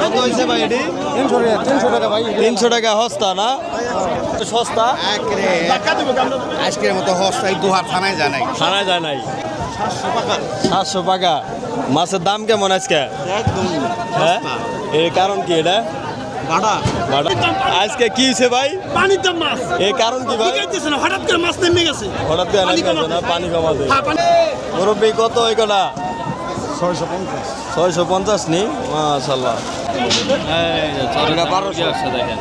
কত হয়েছে ভাই এটি? তিনশো টাকা তিনশো টাকা ভাই। তিনশো টাকা হস্তা না? সস্তা? আজকের মতো হস্তায় দুহার থানায় জানাই খানা যায় নাই। সাতশো টাকা মাছের দাম কেমন আজকে? একদম হ্যাঁ? এর কারণ কি এটা? ভাড়া ভাড়া আজকে কি হয়েছে ভাই? পানির দাম মাছ। এর কারণ কি ভাই? না হঠাৎ করে মাছ নেমে গেছে। হঠাৎ করে পানি কমাতে। হ্যাঁ, পানি- মুরব্বী কত কটা ছয়শো পঞ্চাশ। ছয়শো পঞ্চাশ নি? মাশাল্লাহ বারোশো। দেখেন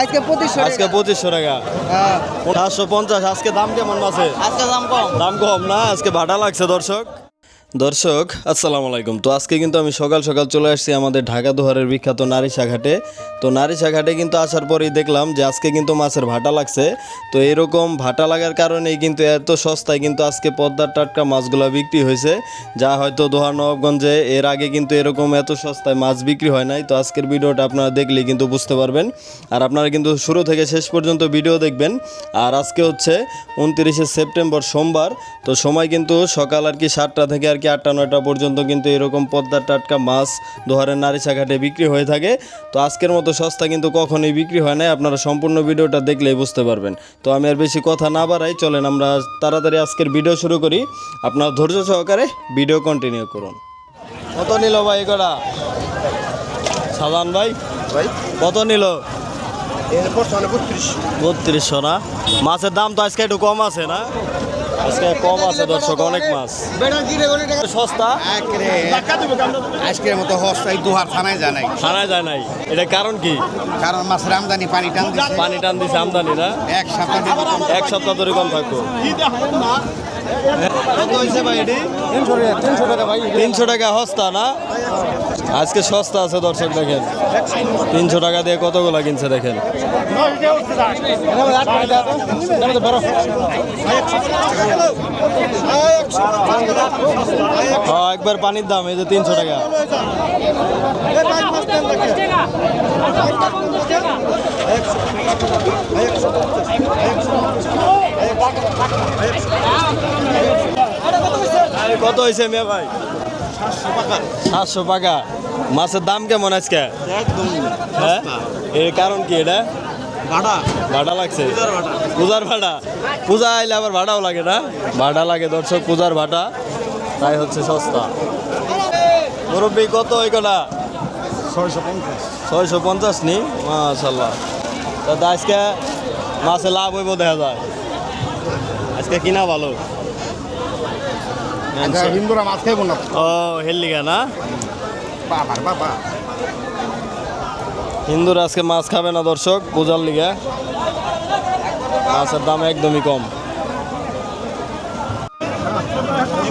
আজকে পঁচিশশো আজকে পঁচিশশো টাকা। হ্যাঁ। সাতশো পঞ্চাশ আজকে দাম কেমন মাছে আজকে দাম কম। দাম কম না? আজকে ভাটা লাগছে দর্শক। দর্শক, আসসালামু আলাইকুম। তো আজকে কিন্তু আমি সকাল সকাল চলে আসছি আমাদের ঢাকা দোহারের বিখ্যাত নারিশা ঘাটে তো নারিশা ঘাটে কিন্তু আসার পরেই দেখলাম যে আজকে কিন্তু মাছের ভাটা লাগছে। তো এরকম ভাটা লাগার কারণেই কিন্তু এত সস্তায় কিন্তু আজকে পদ্মার টাটকা মাছগুলো বিক্রি হয়েছে, যা হয়তো দোহার নবাবগঞ্জে এর আগে কিন্তু এরকম এত সস্তায় মাছ বিক্রি হয় নাই। তো আজকের ভিডিওটা আপনারা দেখলেই কিন্তু বুঝতে পারবেন। আর আপনারা কিন্তু শুরু থেকে শেষ পর্যন্ত ভিডিও দেখবেন। আর আজকে হচ্ছে উনত্রিশে সেপ্টেম্বর সোমবার। তো সময় কিন্তু সকাল আর কি সাতটা থেকে আর কি আটটা নয়টা পর্যন্ত কিন্তু এরকম পদ্মার টাটকা মাছ দোহারের নারিশা ঘাটে বিক্রি হয়ে থাকে। তো আজকের মতো সস্তা কিন্তু কখনোই বিক্রি হয় না আপনারা সম্পূর্ণ ভিডিওটা দেখলেই বুঝতে পারবেন। তো আমি আর বেশি কথা না বাড়াই চলেন আমরা তাড়াতাড়ি আজকের ভিডিও শুরু করি। আপনারা ধৈর্য সহকারে ভিডিও কন্টিনিউ করুন। কত নিল ভাই কটা? সাজান ভাই? ভাই? কত নিল? বত্রিশশো না? মাছের দাম তো আজকে একটু কম আছে না? আজকে কম আছে দর্শক অনেক মাছ। সস্তা? আজকের মতো হস্তায় দুহার থানায় যায় নাই। থানায় যায় নাই। এটা কারণ কি? কারণ মাছের আমদানি পানি টান পানি টান দিছে আমদানি না? এক সপ্তাহ এক সপ্তাহ ধরে কম থাকব। তিনশো টাকা হস্তা না? আজকে সস্তা আছে দর্শক দেখেন। তিনশো টাকা দিয়ে কতগুলো কিনছে দেখেন। হ্যাঁ, একবার পানির দাম এই যে তিনশো টাকা। আরে কত হয়েছে মিয়া ভাই? সাতশো টাকা মাছের দাম কেমন আজকে? একদম হ্যাঁ? এর কারণ কি এটা? ভাড়া। ভাড়া লাগছে? পূজার ভাড়া। পূজা আইলে আবার ভাড়াও লাগে না? ভাড়া লাগে দর্শক পূজার ভাড়া। তাই হচ্ছে সস্তা। মুরব্বী কত ওই কটা ছয়শো পঞ্চাশ। ছয়শো পঞ্চাশ নি? মাশাল্লাহ দাদা আজকে মাছে লাভ হইব দেখা যায়। আজকে কিনা ভালো? হিন্দুরা মাছ খাইব না? ও হেললিগা না? বাবার বাবা। হিন্দুরা আজকে মাছ খাবে না দর্শক পূজার লিগে। মাছের দাম একদমই কম।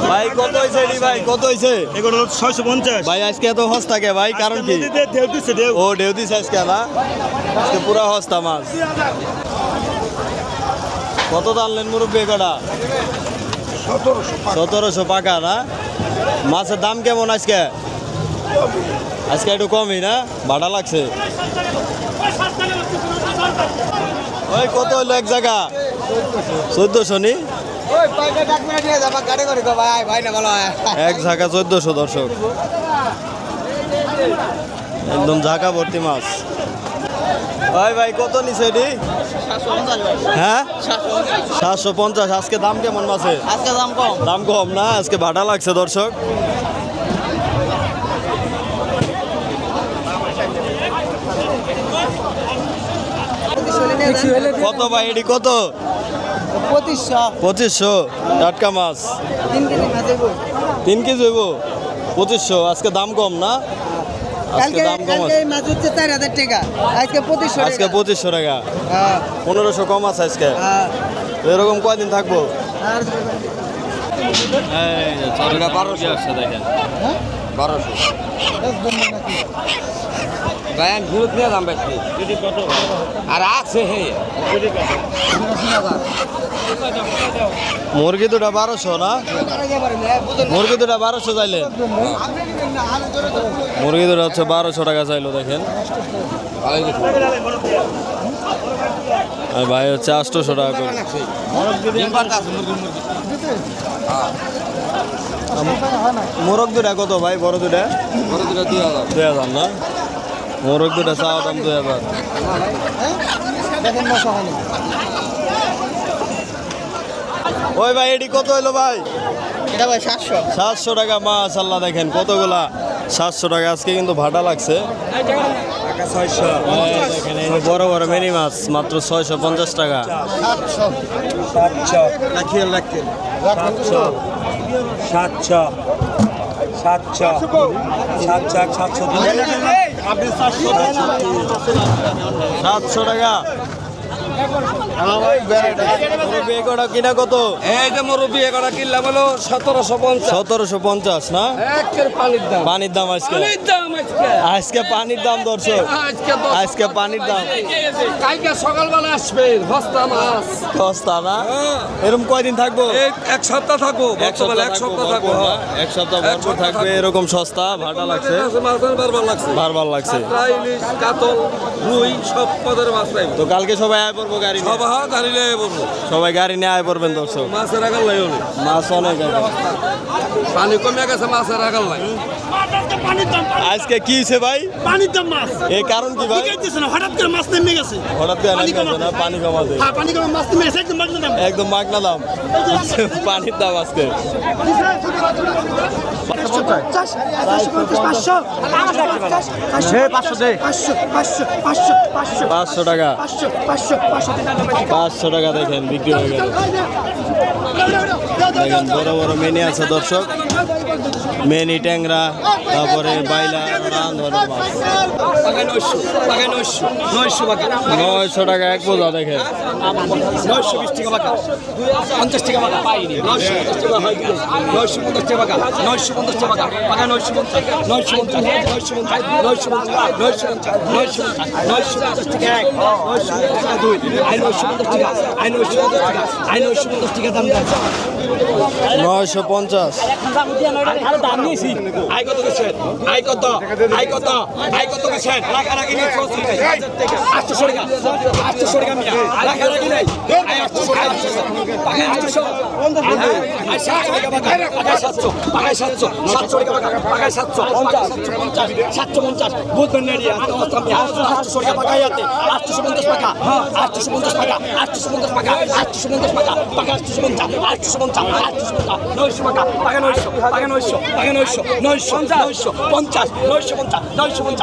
ভাই কত হয়েছে ভাই? কত হয়েছে এগুলো ছয়শো পঞ্চাশ। ভাই আজকে এত হস থাকে ভাই? কারণ কি? ঢেউ দিচ্ছে ও ঢেউ দিছে আজকে না? আজকে পুরা হস্তা মাছ। কত টানলেন মুরব্বী কটা? সতেরোশো পাকা। না? মাছের দাম কেমন আজকে? আজকে একটু কমই না? ভাড়া লাগছে। ওই কত হলো এক জায়গা? চোদ্দশো নি? এক ঝাঁকা চোদ্দশো দর্শক। একদম ঝাঁকা ভর্তি মাছ। ভাই ভাই কত নিছে এটি? হ্যাঁ? সাতশো পঞ্চাশ। আজকে দাম কেমন মাছের? আজকে দাম কম। দাম কম না? আজকে ভাটা লাগছে দর্শক। কত ভাই এটি? কত? পঁচিশশো। পঁচিশশো। টাটকা মাছ। তিন কেজি হইব? পঁচিশশো। আজকে দাম কম না? কালকে কালকে মাছ হচ্ছে চার হাজার টাকা। আজকে পঁচিশশো আজকে টাকা পঁচিশশো টাকা। হ্যাঁ, পনেরোশো কম আছে আজকে। হ্যাঁ। এরকম কয়দিন থাকব? আর বারোশো। দেখেন? দেখেন বারোশো। গায়ান ঘুরত নিয়ে দাম আর আছে হে। মুরগি দুটা বারোশো না? মুরগি দুটা বারোশো চাইলেন মুরগি দুটা হচ্ছে বারোশো টাকা চাইলো দেখেন। আর ভাই হচ্ছে আটশোশো টাকা করে। মোরগ দুটা কত ভাই? বড় দুটা? বড় দুটো দুই হাজার। দুই হাজার না? মোরগ দুটা চাওয়া দাম দুই হাজার। ওই ভাই এটি কত হইল ভাই? এটা ভাই সাতশো। সাতশো টাকা মাশাল্লাহ দেখেন কতগুলা। সাতশো টাকা আজকে কিন্তু ভাটা লাগছে। বড় বড় মিনি মাছ মাত্র ছয়শো পঞ্চাশ টাকা। সাতশো। সাতশো। সাত সাতশো। সাতশো টাকা। কিনা কত এই যে মুরব্বী এগুলা কিনলাম হলো সতেরোশো পঞ্চাশ সতেরোশো পঞ্চাশ না পানির দাম। পানির দাম আজকে? আজকে। আজকে পানির দাম দর্শক। আজকে পানির দাম। কালকে সকালবেলা আসবেন বস্তা মাছ। সস্তা না? হ্যাঁ। এরকম কয়দিন থাকব? এক সপ্তাহ থাকব এক সপ্তাহ এক সপ্তাহ থাকব, না? এক সপ্তাহ ভরপুর থাকবে এরকম সস্তা ভাটা লাগছে? বারবার লাগছে। বারবার লাগছে। কাতল রুই সব পদের মাছ তো কালকে সবাই আয় গাড়ি নিয়ে। সব হাত হারিলে বলব। সবাই গাড়ি নিয়ে আয় পড়বেন দর্শক। মাছের আগাল নাই হলো মাছ অনেক। পানি কমে গেছে মাছের আগাল নাই। আজকে কি হয়েছে ভাই? পানির দাম মাছ। এই কারণ কি ভাই? হঠাৎ করে মাছ নেমে গেছে। হঠাৎ করে পানি নাকি না? পানি কমাতে। হ্যাঁ পানি কমে মাছ নেমে গেছে একদম মাছ দাম একদম মাগনা দাম পানির দাম আজকে। পাঁচশো টাকা। পাঁচশো টাকা দেখেন বিক্রি হয়ে গেল। দেখেন বড় বড় মেনে আছে দর্শক। মেনি ট্যাংরা তারপরে বাইলা নানান ধরনের মাছ নয়শো টাকা এক বোঝা দেখেন নয়শো বিশ টাকা পাকা পঞ্চাশ টাকা নয়শো পঞ্চাশ টাকা হয়? নয়শো পঞ্চাশ টাকা পাকা নয়শো পঞ্চাশ নয়শো পঞ্চাশ নয়শো পঞ্চাশ নয়শো পঞ্চাশ নয়শো পঞ্চাশ নয়শো পঞ্চাশ নয়শো পঞ্চাশ নয়শো পঞ্চাশ টাকা এক নয়শো পঞ্চাশ টাকা দুই আই নয়শো পঞ্চাশ টাকা আই নয়শো পঞ্চাশ টাকা আই নয়শো পঞ্চাশ টাকা দাম দেয় নয়শো পঞ্চাশ আটশো টাকা আটশো টাকা পঞ্চাশ নয়শো পঞ্চাশ নয়শো পঞ্চাশ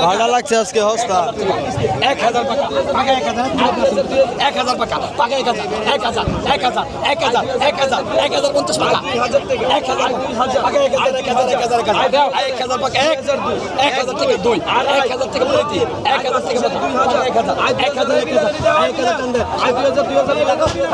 ভাড়া লাগছে আজকে হস্তা। এক হাজার টাকা পাকা এক হাজার এক হাজার টাকা পাকা এক হাজার এক হাজার এক হাজার এক হাজার এক হাজার এক হাজার পঞ্চাশ টাকা এক হাজার পাকা এক হাজার এক হাজার এক হাজার এক হাজার এক হাজার পাকা এক এক হাজার থেকে দুই এক হাজার থেকে দুই তিন এক হাজার থেকে পাকা এক হাজার এক হাজার এক হাজার এক হাজার এক দুই এক দুই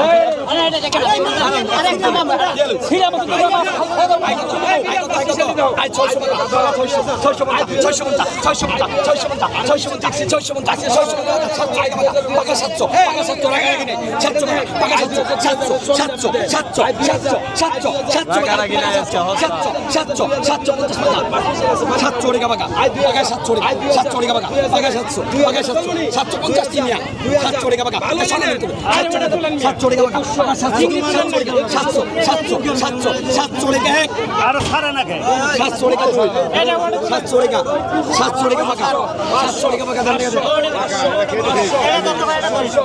সাতশো সারা না খায় সাতশো টাকা সাতশো টাকা সাতশো টাকা পাকা সাতশো টাকা পাকা ছয়শো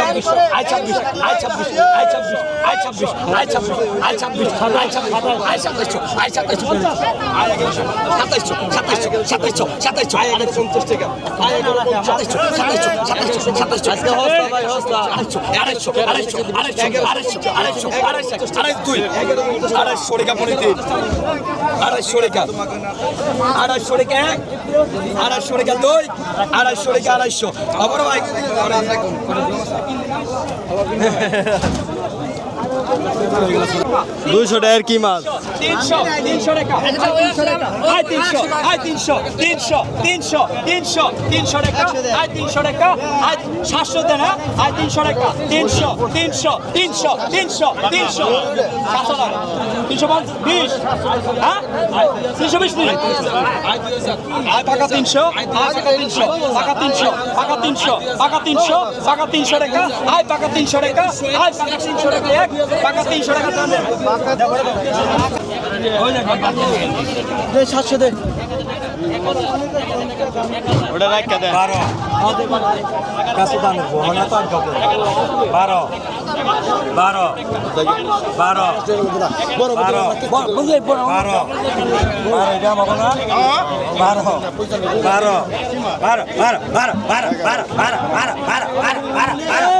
ছাব্বিশশো আই ছাব্বিশ আই ছাব্বিশ আই ছাব্বিশ আই ছাব্বিশ আই ছাব্বিশ আই ছাব্বিশ আই ছাব্বিশ আই সাতাইশশো আই সাতাইশশো সাতাইশশো সাতাইশশো সাতাইশশো সাতাইশশো আই এক পঞ্চাশ টাকা আই এক সাতাইশশো সাতাইশশো সাতাইশশো সাতাইশশো আজকে হস্তা ভাই হস্তা আড়াইশো আড়াইশো আড়াইশো আড়াইশো আড়াইশো আড়াইশো আড়াই দুই আড়াইশো টাকা মনে দিন আড়াইশো টাকা আড়াইশো টাকা এক আড়াইশো টাকা দুই আড়াইশো টাকা আড়াইশো আবার ভাই Alabilir miyim? দুইশো টাকার কি মাছ? তিনশো তিনশো রেখা আয় তিনশো তিনশো তিনশো তিনশো তিনশো তিনশো আয় তিনশো আয় সাতশো দেন হ্যাঁ? আয় তিনশো রেখা তিনশো তিনশো তিনশো তিনশো তিনশো। সাতশো টাকা। তিনশো পঞ্চাশ বিশ। হ্যাঁ? তিনশো বিশ দিন আয় পাকা তিনশো আয় তিনশো পাকা তিনশো পাকা তিনশো পাকা তিনশো পাকা তিনশো রেখা আয় পাকা তিনশো রেখা আয় পাকা তিনশো রেখা এক। সাতশো দে ওটা রাখা দেন বারো কাছে দানের বহনা তার কাপড় বারো বারো বারো বারো বারো এটা আমাকে না বারো বারো বারো বারো বারো বারো বারো বারো বারো বারো বারো বারো বারো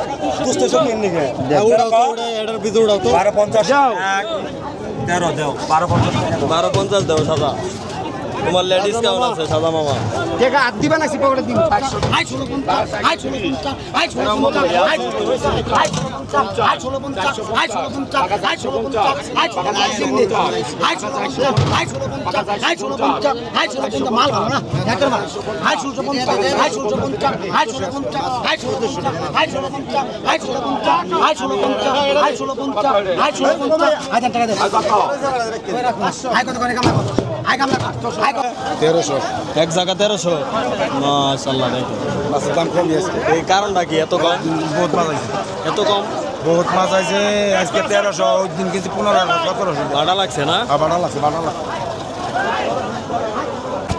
বুঝতেছো কিনে উড়াও তো উড়ে এটার ভিতরে উড়াও তো বারো পঞ্চাশ তেরো দেও বারো পঞ্চাশ বারো পঞ্চাশ দেও সাদা দেখা দিবা না সিপা দিন আই শুনুন আই শুনুন আই শুনুন আই শুনুন তেরোশো এক জায়গা তেরোশো মাসাল্লাহ দাম কম এই কারণটা কি এত কম বহুত এত কম বহুত মাছ আছে আজকে তেরোশো ওই দিন কিন্তু পনেরো সতেরোশো ভাড়া লাগছে না? আবার লাগছে ভাড়া লাগছে।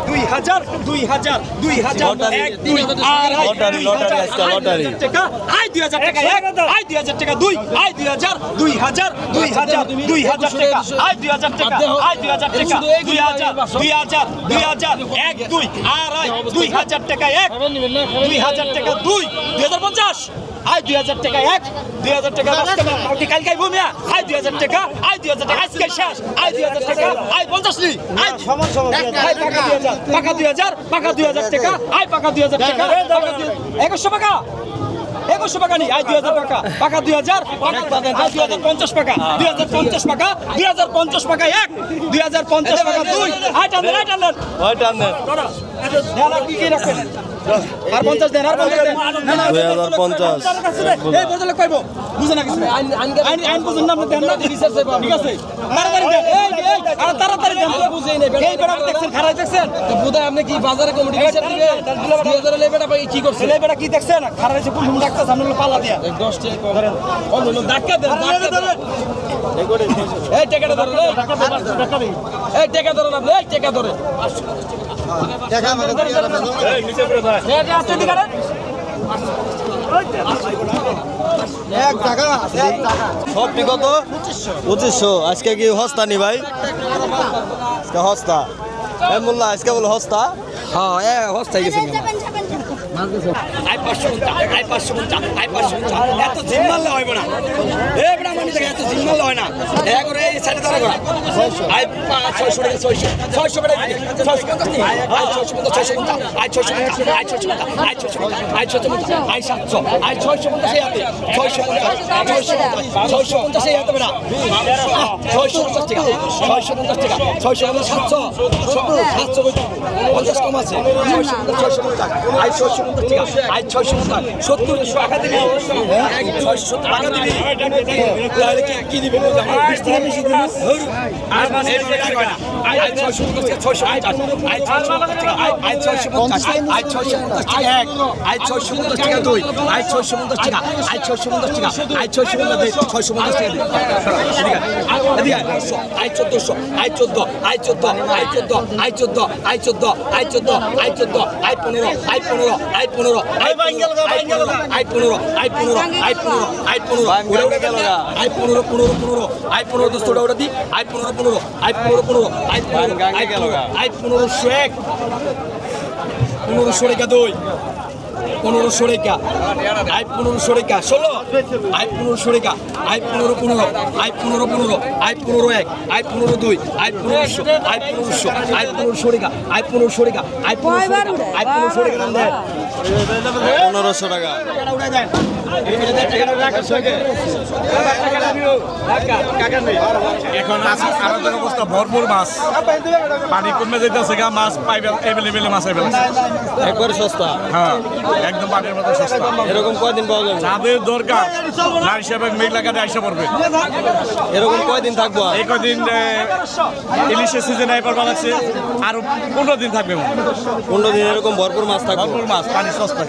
দুই হাজার দুই হাজার দুই হাজার লটারি। এক দুই আড়াই লটারি, দুই লটারি, হাজার, টাকা আয় দুই হাজার টাকা এক আয় দুই হাজার টাকা দুই আয় দুই হাজার দুই হাজার দুই হাজার দুই হাজার টাকা আয় দুই হাজার টাকা আয় দুই হাজার টাকা দুই হাজার দুই হাজার দুই হাজার এক দুই আড়াই দুই হাজার টাকা এক দুই হাজার টাকা দুই দুই হাজার পঞ্চাশ। আয় দুই হাজার টাকা এক দুই হাজার টাকা দশ টাকা কালকে কালকে আইবো মিয়া আয় দুই হাজার টাকা আয় দুই হাজার টাকা আজকে শেষ আয় দুই হাজার টাকা আয় পঞ্চাশ নি আয় আয় পাকা দুই হাজার পাকা দুই হাজার পাকা দুই হাজার টাকা আয় পাকা দুই হাজার টাকা একুশশো টাকা একুশশো টাকা নি আয় দুই হাজার টাকা পাকা দুই হাজার আয় দুই হাজার পঞ্চাশ টাকা দুই হাজার পঞ্চাশ টাকা দুই হাজার পঞ্চাশ টাকা এক দুই হাজার পঞ্চাশ টাকা দুই আয় টানলেন আয় টান দেন দেন আর পঞ্চাশ দেন আর পঞ্চাশ দেন। না, না, দুই হাজার পঞ্চাশ। এই বুঝলে কইব। বুঝে না কিছু আইন আইন বুঝুন না আপনি দেন না। ঠিক আছে। তাড়াতাড়ি দেন। এই এই আর তাড়াতাড়ি দেন। বুঝেই নেই এই বেড়া দেখছেন খারাপ দেখছেন? তো বুঝায় আপনি কি বাজারে কমিটি হিসাব দিবেন 2000 লে বেড়া কি করছে? লে বেড়া কি দেখছেন? খারাপ এসে কোন ডাক্তার সামনে পালা দিয়া। 10 টাকা কম। ধরেন। অন্য লোক দেন ডাক্তার দেন। এই টাকাটা ধরেন এই। টাকা ধরেন এই টাকা ধরেন আপনি এই টাকা ধরেন। এই যে আছে দিকারে সবটি কত পঁচিশশো। আজকে কি হস্তা নি ভাই? হস্তা। মোল্লা আজকে বলো হস্তা? আই পাঁচশো পঞ্চাশ আই পাঁচশো পঞ্চাশ আই পাঁচশো পঞ্চাশ এত জিম মারলে হয় না এ বেড়া মানি এত জিম মারলে হয় না এ করে এই সাইডে দাঁড়া ছয়শো টাকা ছয়শো ছয়শো বেড়া ছয়শো পঞ্চাশ আই ছয়শো আই ছয়শো আই ছয়শো পঞ্চাশ ছয়শো পঞ্চাশ সাতশো সাতশো পঞ্চাশ কম আছে ছয়শো পঞ্চাশ ছয়শো পঞ্চাশ আই ছয়শো ছয়শো পঞ্চাশ টাকা আই ছয়শো পঞ্চাশ সত্তর টাকা দিবি ছয়শো সত্তর টাকা দিবি তাহলে কি- কি দিবি বিশ টাকা বেশি দিবি আর ছয়শো পঞ্চাশ টাকা ছয়শো পঞ্চাশ আই ছয়শো পঞ্চাশ টাকা আই ছয়শো পঞ্চাশ টাকা এক আই ছয়শো পঞ্চাশ টাকা দুই আই ছয়শো পঞ্চাশ টাকা আই ছয়শো পঞ্চাশ টাকা আই ছয়শো পঞ্চাশ ছয়শো পঞ্চাশ টাকা আয়, এদিকে আয়, আই চোদ্দশো আই চোদ্দ আই চোদ্দ আই চোদ্দ আই চোদ্দ আই চোদ্দ আই চোদ্দ আই চোদ্দ আই পনেরো আই পনেরো আইট পনেরো আইট পনেরো আইট পনেরো আইট পনেরো আইট পনেরো আইট পনেরো উড়ে উড়ে গেল আইট পনেরো পনেরো পনেরো আইট পনেরো দোস্ত ওটা ওটা দি। আইট পনেরো পনেরো আইট পনেরো পনেরো আইট পনেরো আইট পনেরো আইট পনেরো শো এক দুই। পনেরোশো রেখা আই পনেরোশো রেখা ষোলো আই পনেরোশো রেখা আই পনেরো পনেরো আই পনেরো পনেরো আই পনেরো এক আই পনেরো দুই আই পনেরোশো আই পনেরোশো আই পনেরোশো রেখা আই পনেরোশো রেখা আই পনেরোশো রেখা আই পনেরোশো রেখা পনেরোশো টাকা এখন আমাদের অবস্থা ভরপুর মাছ। পানি কমে যেতেছে গা মাছ পাইবে এভেলেবেল মাছ এভেলেবেল একবার সস্তা। হ্যাঁ একদম পানির মতো সস্তা। এরকম কয়দিন পাওয়া যাবে? যাদের দরকার না হিসাবে মেঘলা কাটে আইসা পড়বে। এরকম কয়দিন থাকব? এই কদিন ইলিশের সিজন এবার বানাচ্ছে আরও পনেরো দিন থাকবে পনেরো দিন এরকম ভরপুর মাছ থাকব। ভরপুর মাছ পানি সস্তা